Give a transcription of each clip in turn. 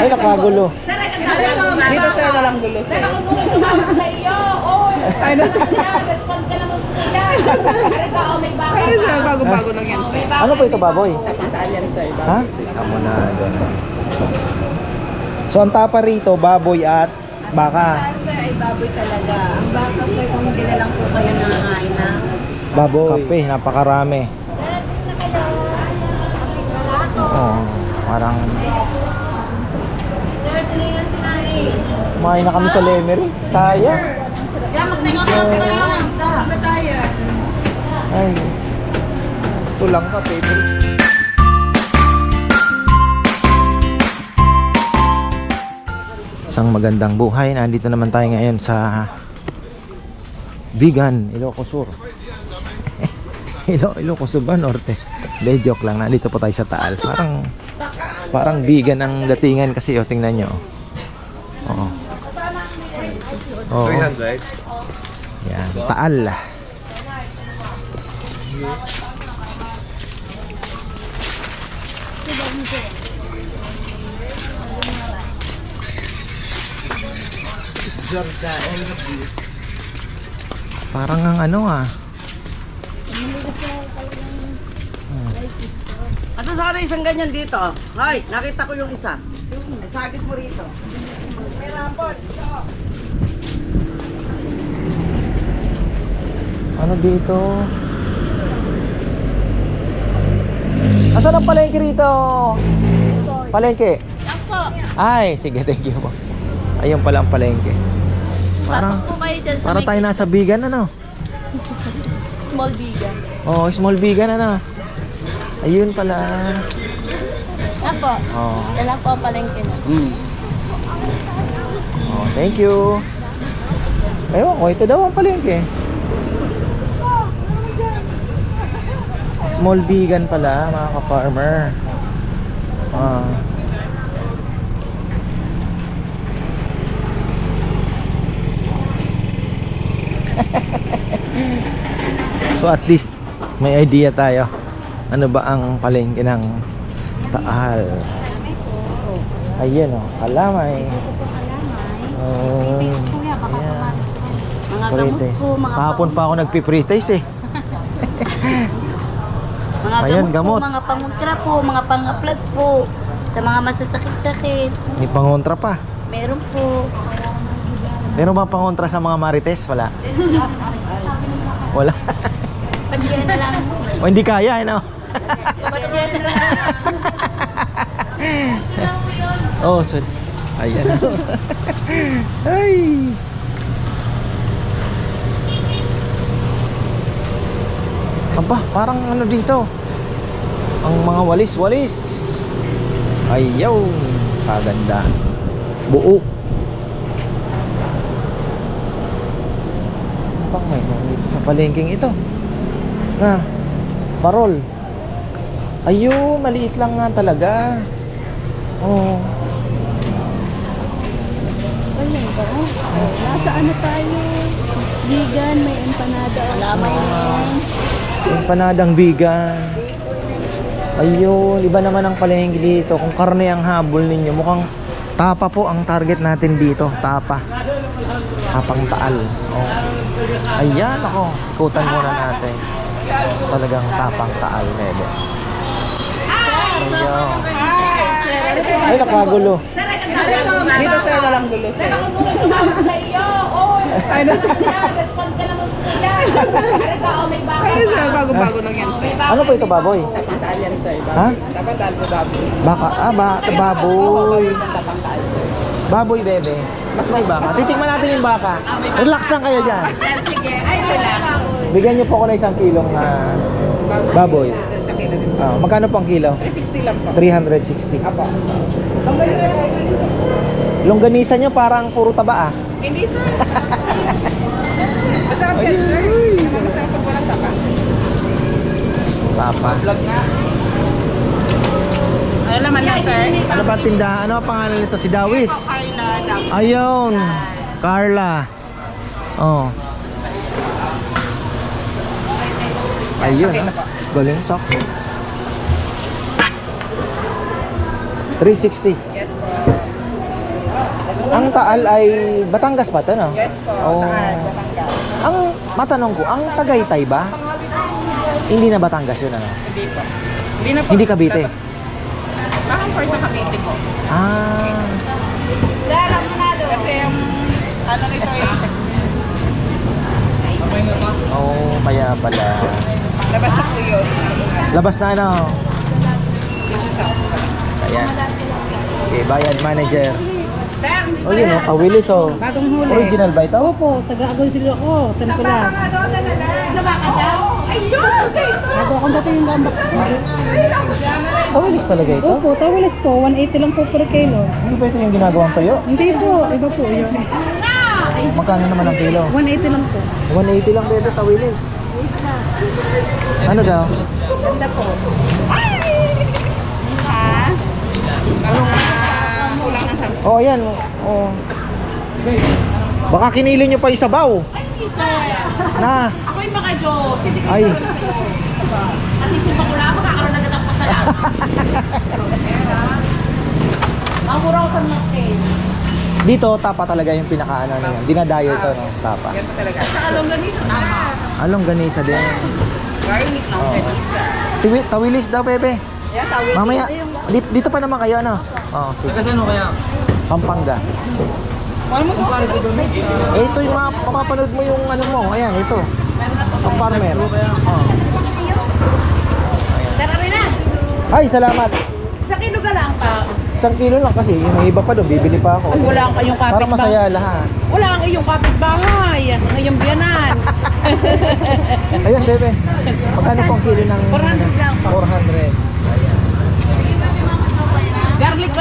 Ay, nakagulo. Dito sir, walang gulo sir. sa iyo. Oh, Ay, na. respond ka naman po yan. Oh, may baka. Ay, sir, bago-bago lang yan sir. Ano po ito, baboy? Tapantaan yan sir. Ha? Amo na doon. So, ang tapa rito, baboy at baka. Sir, ay baboy talaga. Ang baka, sir, kung hindi na lang po kayo nakakain na. Baboy. Kape, napakarami. Oo, parang Sir, tuloy si Nani. Kumain na kami sa Lemery. Sayang. Kaya magtingo kayo ng isda. Ano tayo? Ay. Ito lang ka, favorite. Isang magandang buhay. Nandito naman tayo ngayon sa Bigan, Ilocos Sur. Ilo, Ilocos Sur ba, Norte? Hindi, joke lang. Nandito po tayo sa Taal. Parang, parang Bigan ang datingan kasi, oh, tingnan nyo. Oo. Oo. 300. Yan, Taal. Parang ang ano ah. Ato sana isang ganyan dito. Hoy, nakita ko yung isa. Sabit mo rito. Ano dito? Asan ang palengke rito? Palengke? Ay, sige, thank you po. Ayun pala ang palengke. Parang, Pasok po kayo dyan sa parang may tayo nasa bigan ano? small vegan. Oh, small bigan ano? Ayun pala. Apo, Oh, yan lang po ang palengke na. oh thank you. Ewan ko, ito daw ang palengke. Small vegan pala, mga ka-farmer. Ah. so at least may idea tayo. Ano ba ang palengke ng Taal? Ayan oh, kalamay. Oh, ayan. Mga gamot po, mga Kahapon pa ako nagpi-pre-taste eh. Mga Ayan, gamot, gamot. po, mga pangutra po, mga pang-aplas po. Sa mga masasakit-sakit. May pangontra pa. Meron po. Meron ba pangontra sa mga marites? Wala. Wala. Pagyan na lang. o hindi kaya, eh, no? Pagyan na lang. Oh, so, ayan. Ay. Aba, parang ano dito? Ang mga walis-walis. Ayaw. Kaganda. Buo. Ano bang may dito sa palengking ito? Na, parol. Ayun, maliit lang nga talaga. Oh. Ayun ba? Oh, nasa ano tayo? Vegan, may empanada. Alamay Empanadang bigan. Ayun, iba naman ang palengke dito. Kung karne ang habol ninyo, mukhang tapa po ang target natin dito. Tapa. Tapang taal. Oh. Ayan ako. Ikutan muna natin. Talagang tapang taal, bebe. Ayun. Ay, nakagulo. Dito sir, walang gulo sir. sa iyo. Oh, Ay, na. respond ka naman po yan. Ikaw, oh, may baka. Ay, sir, bago-bago lang yan sir. Ano po ito, baboy? Tapantaan yan sir. Ha? Tapantaan ko baboy. Baka, ah, ba, baboy. Tapantaan sir. Baboy, bebe. Mas may baka. Titikman natin yung baka. Relax lang kayo dyan. Sige, ay relax. Bigyan niyo po ako ng isang kilong na baboy. Ah, magkano pang kilo? 360 lang po. 360. Apo. Longganisa niyo parang puro taba ah. Hindi sir. Masarap yan sir. Masarap pag walang tapa. Papa. Ano naman na sir? Ano ang tindahan? Ano ang pangalan nito? Si Dawis. Carla. Ayun. Carla. Oh. Ayun. Na ah. po. Galing sakto. 360. Yes po. Ang Taal ay Batangas ba 'to, no? Yes po, Oh. Taal, Batangas. Ang matanong ko, ang Tagaytay ba? Hindi na Batangas 'yun ano? Hindi po. Hindi na po. Hindi Cavite. Parang part ng Cavite po. Ah. Kasi yung ano nito eh, Oh, kaya pala. labas na po yun. Labas na ano? Ayan. Okay, bayad manager. Oh, yun oh, kawilis oh. Bagong huli. Original ba ito? Opo, taga-agon sila ako, San Nicolas. Sa baka daw? Ayun! Bago akong dati yung gambak. Kawilis talaga ito? Opo, tawilis ko. 180 lang po per kilo. Ano ba ito yung ginagawang tuyo? Hindi po, iba po yun. Magkano naman ang kilo? 180 lang po. 180 lang bebe tawilis. Ano daw? Ganda po. Oh, ayan. Oh. Baka kinilo nyo pa yung sabaw. Na. Ako'y mga Diyos. Hindi Ay. Kasi simpa ko lang, makakaroon agad ako sa lahat. Mamura ko sa natin. Dito, tapa talaga yung pinakaano niya. Dinadayo ito, no? Tapa. Yan po talaga. Tsaka longganisa na. Along ganisa din. Garlic longganisa. Tiwi, tawilis daw, bebe. Yan, tawid. Mamaya, di- dito pa naman kayo, ano? Oo, sige. Kasi ano kaya? Pampanga. Ano mo? Eh, ito yung mga, mapapanood mo yung ano mo. Ayan, ito. Ang farmer. Oh. Tara rin na. Ay, salamat. Sa kilo ka lang pa. Isang kilo lang kasi. Yung may iba pa doon, bibili pa ako. Ay, wala ang kayong Para kapit masaya lahat. Wala ang iyong kapitbahay. Ngayong biyanan. Ayan, bebe. Magkano po ang kilo ng... 400 lang po. 400.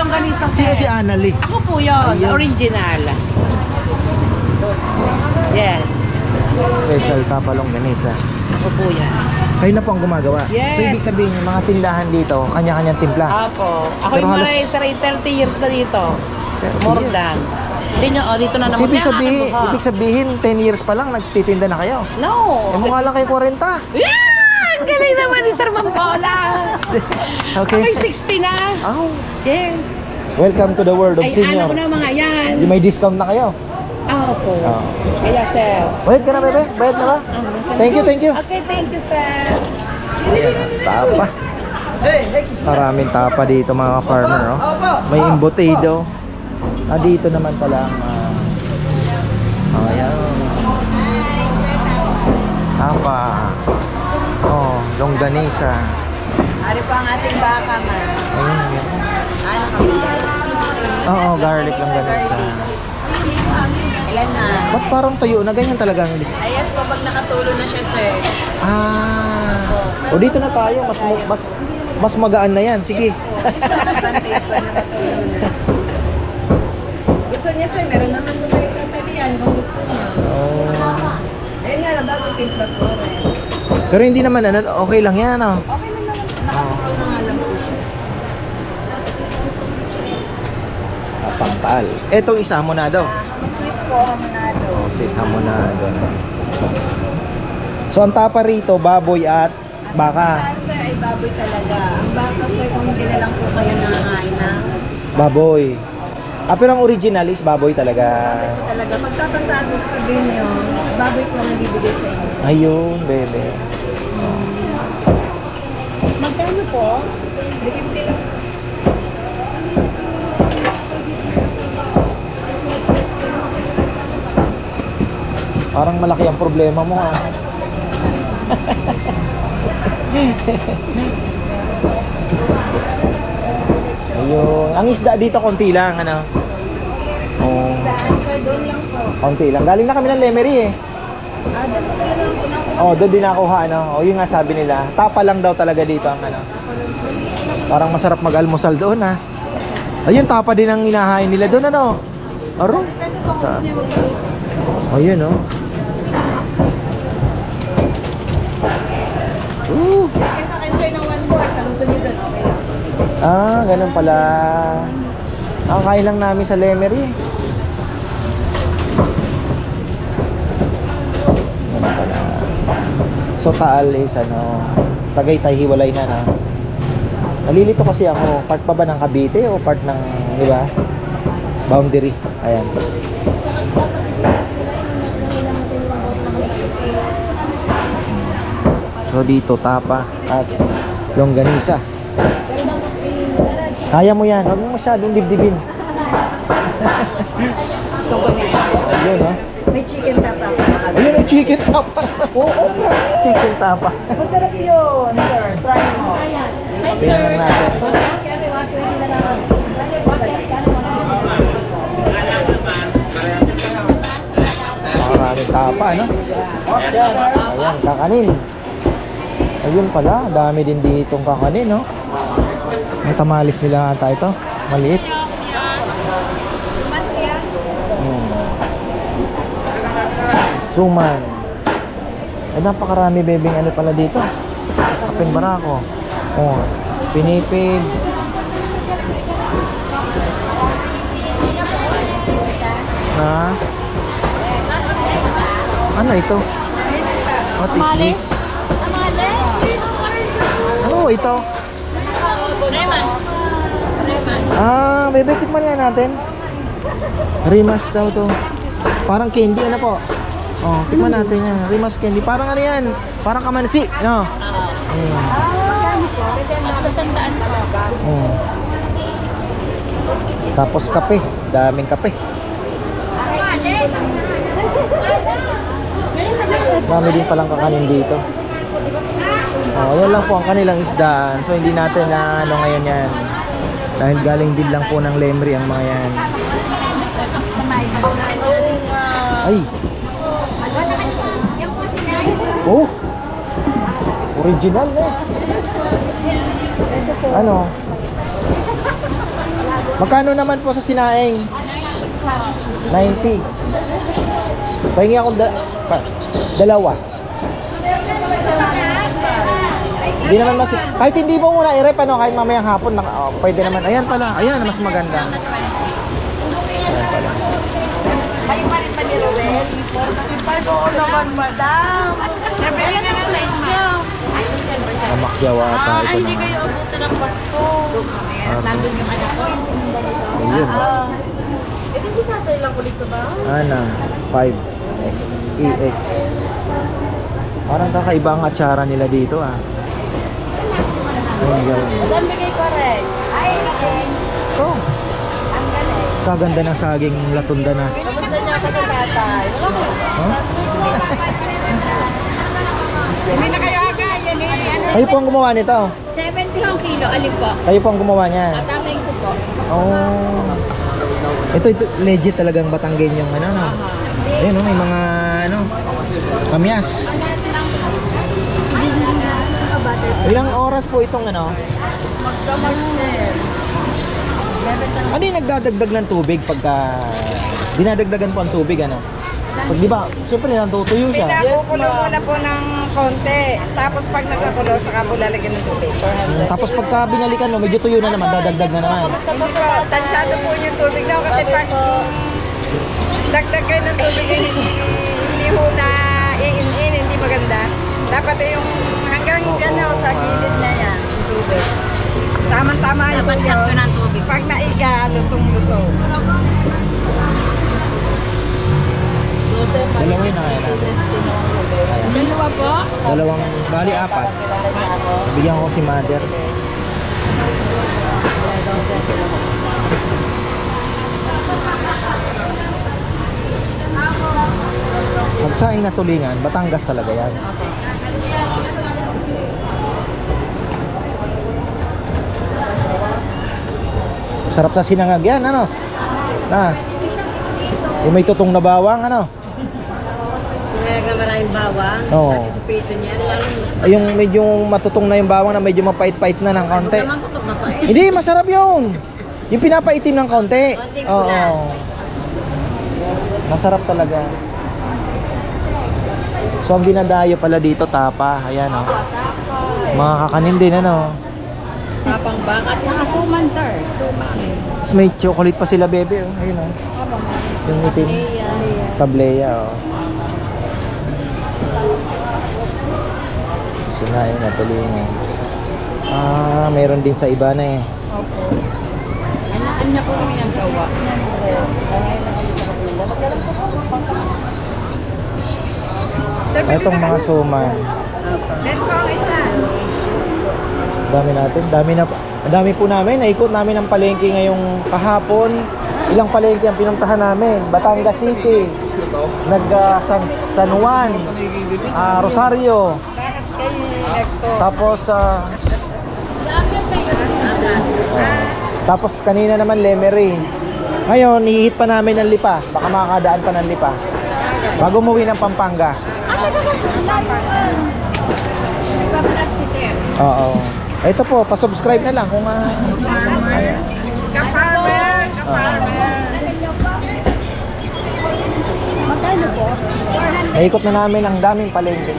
Garlic lang ganisa Sino si Annalie? Ako po yun, the original. Yes. Special tapalong ganisa. Ako po yan. Kayo na po ang gumagawa. Yes. So, ibig sabihin, yung mga tindahan dito, kanya-kanyang timpla. Ako. Ako Pero yung halos- maray sa 30 years na dito. 30 More than. Nyo, oh, dito na So, naman. ibig Yan, sabihin, ibig sabihin, 10 years pa lang, nagtitinda na kayo. No. Eh, mukha lang kayo 40. Yeah! Ang galing naman ni Sir Mambola. Okay. Ako'y 60 na. Oh, Yes. welcome to the world of Ay, senior. ano ko na mga yan. May discount na kayo. Ah, po. Oh. Kaya, sir. Bayad ka na, bebe? Bayad na ba? Ah, nasa- Thank you, thank you. Okay, thank you, sir. Ayan, tapa. Maraming tapa dito mga farmer, oh. May embutido. Ah, dito naman pala ang ah, ayan. Tapa. Longganisa. Ari po ang ating baka, ma'am. Ayun. Ano kami? Oo, garlic longganisa. Ilan na? Ba't parang tuyo na ganyan talaga ang dis- Ay, yes po, pag nakatulo na siya, sir. Ah. O dito na tayo, mas mu- mas mas magaan na 'yan. Sige. Gusto niya, sir. Meron naman po tayo kapalian kung gusto niya. Oh. Ayun nga lang, bago timpla ko. Pero hindi naman ano, okay lang 'yan ano. Okay naman. Oo. Pangalan po siya. Pangtal. Etong isa mo na daw. Sweet po, hamonado. Oh, sweet hamonado. So ang tapa rito, baboy at baka. Sir, ay baboy talaga. Ang baka, sir, kung hindi na lang po kayo nakain na. Baboy. Ah, pero ang original is baboy talaga. Talaga, pagtatandaan mo sabihin nyo, baboy ko lang bibigay sa inyo. Ayun, bebe. Magkano po? 50 lang. Parang malaki ang problema mo ah. Ayun. Ang isda dito konti lang ano. Oh, doon lang po. konti lang. Galing na kami ng Lemery eh. Ah, doon po sila lang po Oh, doon din nakuha ano. Oh, yun nga sabi nila. Tapa lang daw talaga dito ang ano. Parang masarap mag-almusal doon ah. Ayun, tapa din ang inahain nila doon ano. Aro. Sa- Ayun oh. Uh. Kaya sa akin, sir, ng one board, kaluto niyo doon. Okay. Ah, ganun pala. Ang kain lang namin sa Lemery. Ganun pala. So Taal is ano, Tagaytay hiwalay na na. Nalilito kasi ako, part pa ba ng Cavite o part ng, di ba? Boundary. Ayan. So dito tapa at longganisa. Kaya mo yan. Huwag mo masyadong dibdibin. Po. Ayun, ha? May chicken tapa. Ayun ang chicken tapa. Oo, chicken tapa. Masarap yun, sir. Try mo. Tingnan lang natin. Maraming tapa, no? Ayan, kakanin. Ayun pala, dami din ditong kakanin, no? Ang tamalis nila ata ito. Maliit. Hmm. Suman. Ay, napakarami bebeng ano pala dito. Kapin barako. Oh, pinipig. Na? Ano ito? What is this? Ano ito? Ah, bebe, tikman nga natin. Rimas daw to. Parang candy, ano po? Oh, tikman natin yan. Rimas candy. Parang ano yan? Parang kamansi, no? Mm. Mm. Tapos kape. Daming kape. Dami din palang kakanin dito. Oh, yan lang po ang kanilang isdaan. So hindi natin na ano ngayon yan. Dahil galing din lang po ng Lemri ang mga yan. Ay. Oh. Original eh. Ano? Magkano naman po sa sinaing? 90. Pahingi ako da pa, dalawa. Hindi naman mas kahit hindi mo muna i-rep ano kahit mamayang hapon naka, oh, pwede naman. Ayan pala. Ayan mas maganda. Ayan pala. Ata ito Hindi naman. kayo abutan ng Pasko. Nandun yung anak ko. Ayun. Eh, di si tatay lang ulit sa bahay. Ana, 5 EX. Parang kakaiba ang atsara nila dito ah. Ayun yun. Saan bigay ko rin? Ay, Ito. Kaganda ng saging latunda na. Kamusta niya ako sa tatay? Huh? Hindi na kayo aga. Yan eh. Ano? Kayo po ang gumawa nito. 70 ang kilo. Alin po? Kayo po ang gumawa niyan. Tatay ko po. Oh. Ito, ito legit talagang Batanggen yung ano, no? Ayun, no, may mga ano, kamyas. Ilang oras po itong ano? Magdamag sir. Ano yung nagdadagdag ng tubig pagka dinadagdagan po ang tubig, ano? Pag di ba, siyempre natutuyo siya. Pinakukulo muna po ng konti. Tapos pag nagkakulo, saka po lalagyan ng tubig. Mm, Tapos pagka binalikan mo, medyo tuyo na naman, dadagdag na naman. Hindi po, tansyado po yung tubig daw kasi pag dagdag kayo ng tubig hindi, hindi ho na iin-in, hindi maganda. Dapat yung hanggang dyan ho, sa gilid na yan, yung tubig. Tama-tama yung Dapat sakto ng tubig. Pag naiga, lutong-luto. Dalawin na kaya natin. Dalawa po? Dalawang, bali apat. Bigyan ko si mother. Magsaing na tulingan, Batangas talaga yan. Sarap sa sinangag yan, ano? Na. Yung may tutong na bawang, ano? Sinayag na maraming bawang. Oo. Sa prito niya, mas Ay, yung medyo matutong na yung bawang na medyo mapait-pait na ng konti. naman kapag mapait. Hindi, masarap yun. Yung pinapaitim ng konti. Konting Oo. pula. Masarap talaga. So, ang dinadayo pala dito, tapa. Ayan, oh. Mga kakanin din, ano. Tapang baka at saka suman sir. Suman. Tapos may chocolate pa sila, bebe, oh. Ayun, oh. Yung itim. Tableya, oh. Sinain na tuloy nga. Ah, meron din sa iba na eh. Opo. Kanya ko rin ang gawa. Sir, Itong na mga suman. Then po ang isa. Dami natin. Dami na ang dami po namin. Naikot namin ang palengke ngayong kahapon. Ilang palengke ang pinuntahan namin. Batangas City. Nag ah, San, San Juan. ah, Rosario. Tapos sa Tapos kanina naman Lemery. Ngayon, hihit pa namin ng lipa. Baka makakadaan pa ng lipa. Bago umuwi ng Pampanga. Oo. Ito po, pa-subscribe na lang kung ah, Kaparmer! Kaparmer! Magkano po? Naikot na namin ang daming palengke.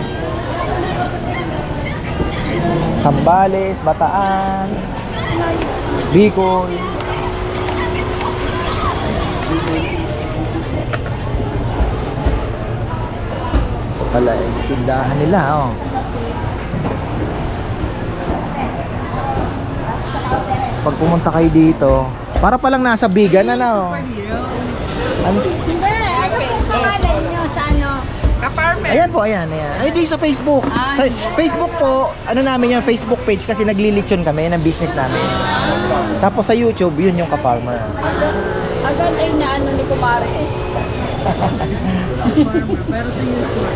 Sambales, Bataan, Bicol. Pala eh, tindahan nila oh. Pag pumunta kayo dito, para palang nasa bigan na na oh. Ano, Hindi, ano po ang pangalan nyo sa ano? Kaparmer! Ayan po, ayan, ayan. Ay, di sa Facebook. Sa Facebook po, ano namin yung Facebook page kasi naglilitsyon kami ng business namin. Tapos sa YouTube, yun yung ka-farmer. Agad ay na ano ni Kumare.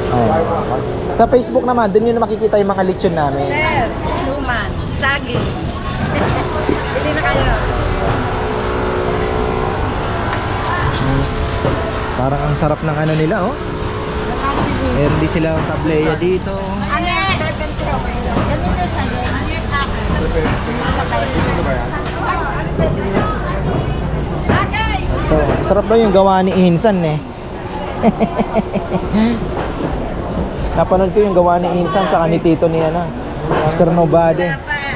Oh. Sa Facebook naman, dun yun makikita yung mga litsyon namin. Sir, suman, saging. Bili na kayo. Parang ang sarap ng ano nila, oh. Meron din silang tableya dito. Ano? 70 ko. Ganito sa Ito, sarap daw yung gawa ni Insan, eh. Napanood ko yung gawa ni Insan tsaka ni Tito ni ano, Mr. Nobody.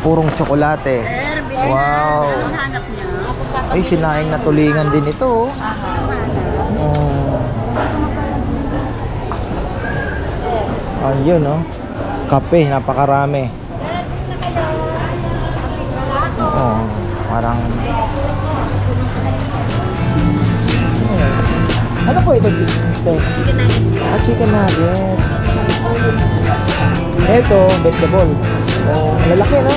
Purong tsokolate. Wow. Ay, sinaing na tulingan din ito. oh. Oh. Ayun, oh. Kape, napakarami. Oo, parang... Ano po ito? Ito? Ah, chicken nuggets. Ito, vegetable. Oh, lalaki, no?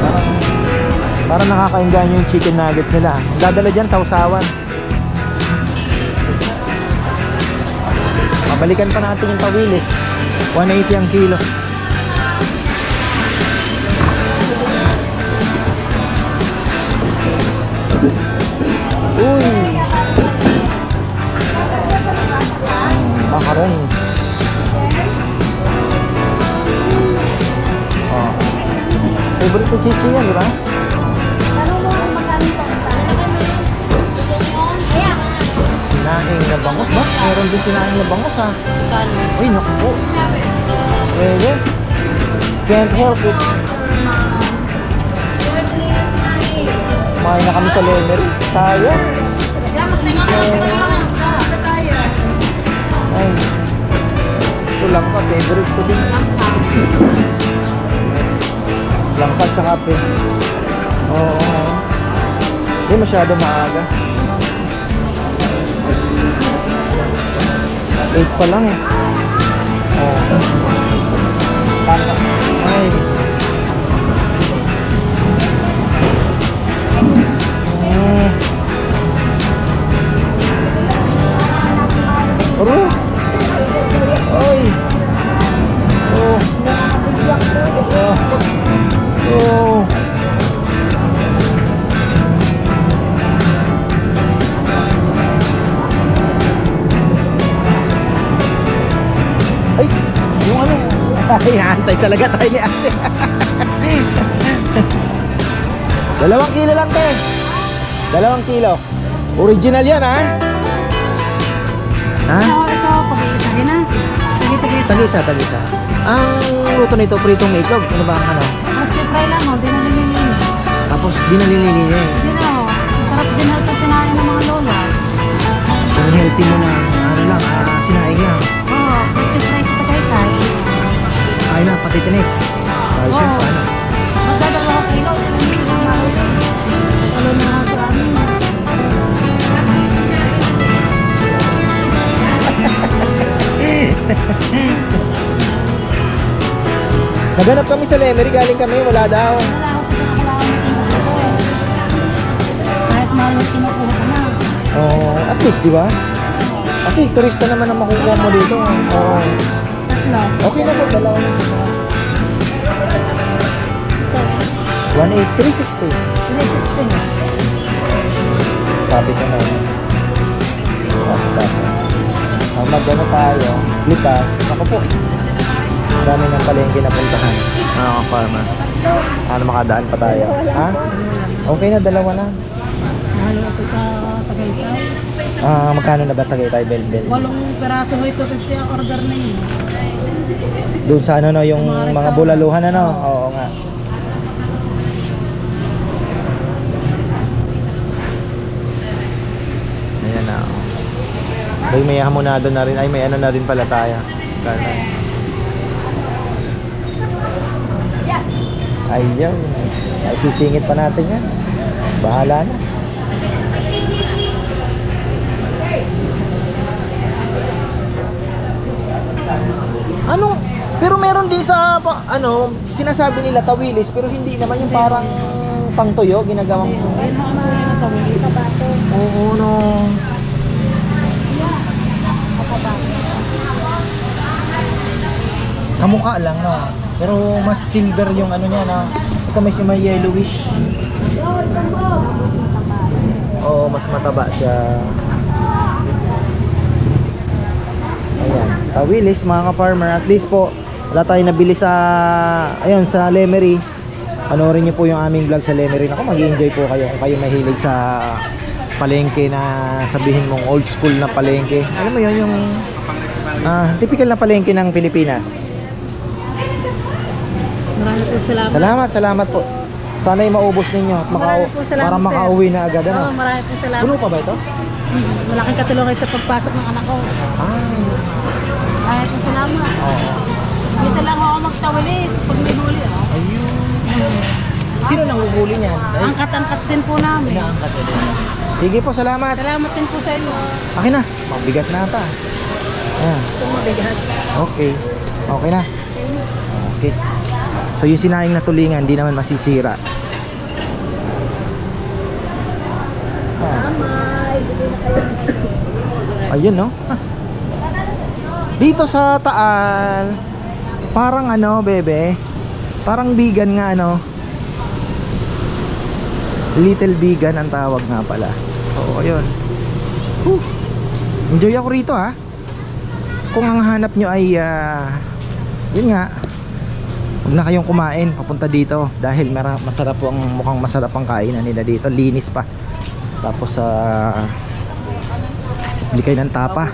Parang, parang nakaka-enjoy yung chicken nuggets nila. Ang Dadala dyan sa usawan. Pabalikan pa natin yung tawilis. 180 ang kilo. Uy! Macaron. Oh. Favorite ko chichi yan, di ba? Sinaing na bangos ba? Meron din sinaing na bangos ah. Kano? Uy, naku po. Pwede. Can't help it. Kumain na kami sa Lemery. Sayang. Ay. Ito lang pa. Favorite ko din. Langka sa kape. Oo. oo. Hindi masyado maaga. 8 pa lang eh. Oo. Tama. Ay. Oh. oh. Ay, yung ano? Ay, hantay talaga tayo ni ate. Dalawang kilo lang, te. Dalawang kilo. Original yan, ha? Ha? Oo, ito. Pag-iisa na. Tagisa, tagisa. Ah, luto nito, pritong itlog. Ano ba ang ano? Mas fry lang, oh. Di na nililinis. Tapos, di nalilininis. Di na, oh. Masarap din na ito sinain ng mga lola. Ang healthy mo na, ano lang, ah, sinaing lang. Oo, oh, pwede fry sa tagaytay. Ay na, pati tinik. Naganap kami sa Lemery, galing kami, wala daw. Wala ako kailangan ng kinukuha ko. Kahit mahal kinukuha ko na. Oh, at least, di ba? Kasi turista naman ang makukuha mo dito. Oo. Tatlo. Okay na po, dalawa na. 18360. 360. Sabi ko na. Basta. Ang magano tayo, lipa, ako po. Dami ng palengke na puntahan. Mga ka-farmer. Ano makadaan pa tayo? Ha? Okay na, dalawa na. Mahal na ito sa tagaytay. Ah, magkano na ba tagay tayo, Bel Bel? Walong peraso mo ito, 50 ang order na yun. Doon sa ano no, yung mga bulaluhan ano? Oo nga. Ayan na. Ay, may hamonado na rin. Ay, may ano na rin pala tayo. Gana. Ayun. Ay, sisingit pa natin yan. Bahala na. Anong pero meron din sa ano sinasabi nila tawilis pero hindi naman yung parang pangtuyo ginagawang Ayun mga mga na tawili. Kabato. Oo no. Kamukha lang no. Pero mas silver yung ano niya no. Ito yung may yellowish. Oo, mas mataba siya. Ayan. Tawilis mga ka-farmer. At least po, wala tayong nabili sa, ayun, sa Lemery. Panoorin niyo po yung aming vlog sa Lemery. Ako, mag enjoy po kayo kung kayo mahilig sa palengke na sabihin mong old school na palengke. Alam mo yun, yung ah, typical na palengke ng Pilipinas. Marami po salamat. Salamat, salamat po. Sana'y maubos ninyo at Marami po salamat, para makauwi na agad. Oo, Ano? marami po salamat. Puno pa ba ito? Hmm, Malaking katulong sa pagpasok ng anak ko. Ah, Marami po salamat. oo. Isa lang ako magtawilis pag may huli. Oh. Ayun. Sino nang huhuli niyan? Ay, Angkat-angkat din po namin. inaangkat na din. Sige po, salamat. Salamat din po sa inyo. Akin na. Mabigat na ata. Ayan. Tumabigat. Okay. Okay na. Okay. So yung sinaing na tulingan, hindi naman masisira. Ah. Ayun no. Ah. Dito sa Taal, parang ano, bebe, parang vegan nga ano. Little vegan ang tawag nga pala. So, ayun. Whew. Enjoy ako rito ha. Kung ang hanap nyo ay ah, yun nga huwag na kayong kumain papunta dito. Dahil masarap po ang mukhang masarap ang kainan nila dito. Linis pa. Tapos sa bili kayo ng tapa.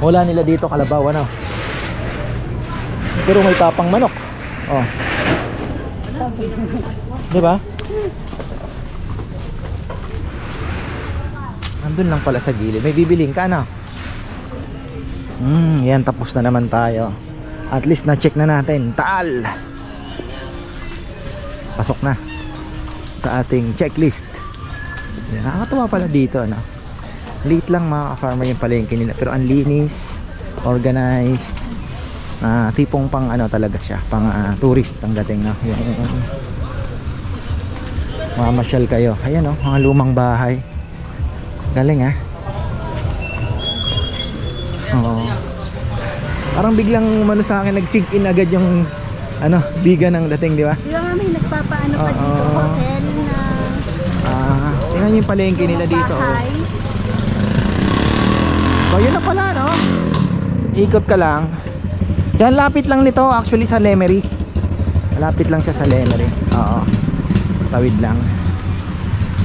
Wala nila dito kalabaw ano? Pero may tapang manok. Oh. Di ba? Andun lang pala sa gilid. May bibiling ka ano? Hmm, yan tapos na naman tayo. At least na-check na natin. Taal. Pasok na sa ating checklist. Yan, Nakakatawa pala dito, ano. Late lang mga farmer yung palengke nila pero ang linis, organized. Na tipong pang ano talaga siya, pang ah, tourist ang dating na. Yung mamasyal kayo. Ayan oh, mga lumang bahay. Galing ah. Oo. Parang biglang umano sa akin, nag-sink in agad yung ano, biga ng dating, di ba? Di ba nga may nagpapaano pa dito, hotel na Ah, tingnan yung palengke nila dito. Oh. So yun na pala no? Ikot ka lang. Yan lapit lang nito actually sa Lemery. Lapit lang siya sa Lemery. Oo. Tawid lang.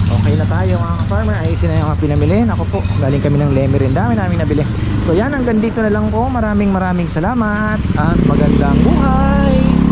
Okay na tayo mga farmer. Ayusin na yung mga pinamili. Ako po galing kami ng Lemery. Ang dami namin nabili. So yan, hanggang dito na lang po. Maraming maraming salamat at magandang buhay!